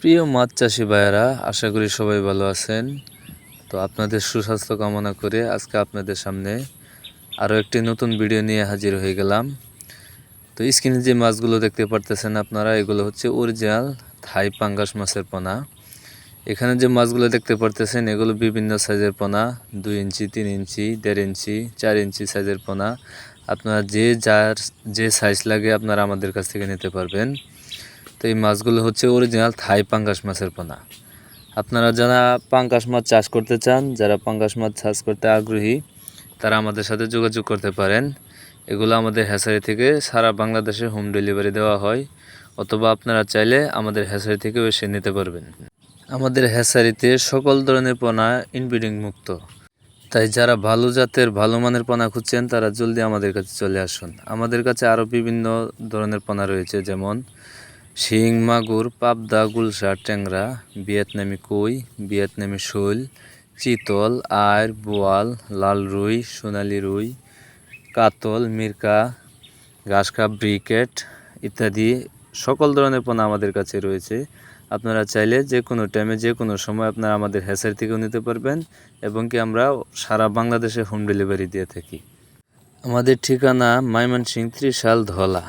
প্রিয় মাছ চাষি ভাইয়েরা, আশা করি সবাই ভালো আছেন। তো আপনাদের সুস্বাস্থ্য কামনা করে আজকে আপনাদের সামনে আরও একটি নতুন ভিডিও নিয়ে হাজির হয়ে গেলাম। তো স্ক্রিনে যে মাছগুলো দেখতে পারতেছেন আপনারা, এগুলো হচ্ছে অরিজিনাল থাই পাঙ্গাস মাছের পোনা। এখানে যে মাছগুলো দেখতে পারতেছেন, এগুলো বিভিন্ন সাইজের পোনা, দুই ইঞ্চি, তিন ইঞ্চি, দেড় ইঞ্চি, চার ইঞ্চি সাইজের পোনা। আপনারা যে যার, যে সাইজ লাগে আপনারা আমাদের কাছ থেকে নিতে পারবেন। তো এই মাছগুলো হচ্ছে অরিজিনাল থাই পাঙ্গাস মাছের পোনা। আপনারা যারা পাঙ্গাস মাছ চাষ করতে চান, যারা পাঙ্গাস মাছ চাষ করতে আগ্রহী, তারা আমাদের সাথে যোগাযোগ করতে পারেন। এগুলো আমাদের হ্যাসারি থেকে সারা বাংলাদেশে হোম ডেলিভারি দেওয়া হয়, অথবা আপনারা চাইলে আমাদের হ্যাসারি থেকেও এসে নিতে পারবেন। আমাদের হ্যাসারিতে সকল ধরনের পোনা ইনব্রিডিং মুক্ত। তাই যারা ভালো জাতের, ভালো মানের পোনা খুঁজছেন, তারা জলদি আমাদের কাছে চলে আসুন। আমাদের কাছে আরও বিভিন্ন ধরনের পোনা রয়েছে, যেমন শিং, মাগুর, পাবদা গুলশা ট্যাংরা, ভিয়েতনামি কই, ভিয়েতনামি শোল, চিতল আয় বোয়াল, লাল রুই, সোনালি রুই, কাতল, মিরকা ঘাসকাপ ব্রিকেট ইত্যাদি সকল ধরনের পোনা আমাদের কাছে রয়েছে। আপনারা চাইলে যে কোনো টাইমে যে কোনো সময় আপনারা আমাদের হ্যাসারি থেকেও নিতে পারবেন এবং কি আমরা সারা বাংলাদেশে হোম ডেলিভারি দিয়ে থাকি। আমাদের ঠিকানা মাইমনসিং ত্রিশাল ধলা।